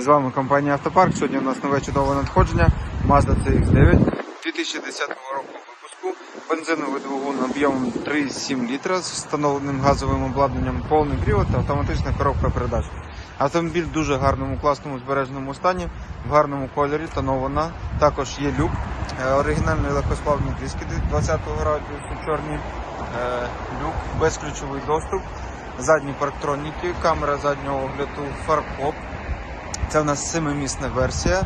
З вами компанія Автопарк. Сьогодні у нас нове чудове надходження Mazda CX-9 2010 року випуску. Бензиновий двигун об'ємом 3,7 літра з встановленим газовим обладнанням, повний привод та автоматична коробка передач. Автомобіль в дуже гарному, класному збереженому стані, в гарному кольорі, тонована. Також є люк, е, оригінальний легкосплавні диски 20-го радіусу, чорні, е, люк, безключовий доступ, задні парктроніки, камера заднього огляду, фаркоп. Це в нас семимісна версія.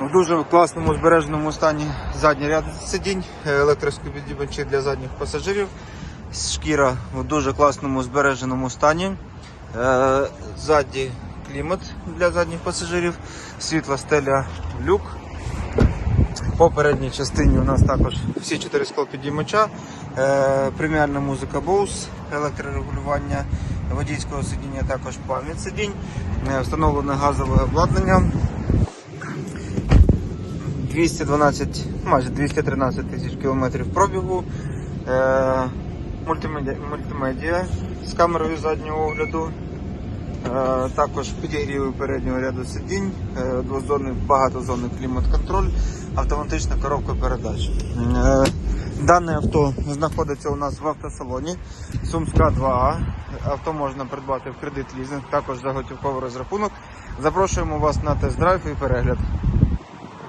В дуже класному збереженому стані задній ряд сидінь, електроскопідібачі для задніх пасажирів. Шкіра в дуже класному збереженому стані. Е, Ззаді клімат для задніх пасажирів, світла стеля люк. По передній частині у нас також всі чотири склопідіймача, е, преміальна музика Bose, електрорегулювання водійського сидіння, також пам'ять сидінь, е, встановлене газове обладнання. 212, майже 213 тисяч кілометрів пробігу, е, мультимедіа, мультимедіа з камерою заднього огляду, е, також підігріви переднього ряду сидінь, е, двозонний, багатозонний клімат-контроль, автоматична коробка передач. Е, Дане авто знаходиться у нас в автосалоні Сумська 2А. Авто можна придбати в кредит лізинг, також за готівковий розрахунок. Запрошуємо вас на тест-драйв і перегляд.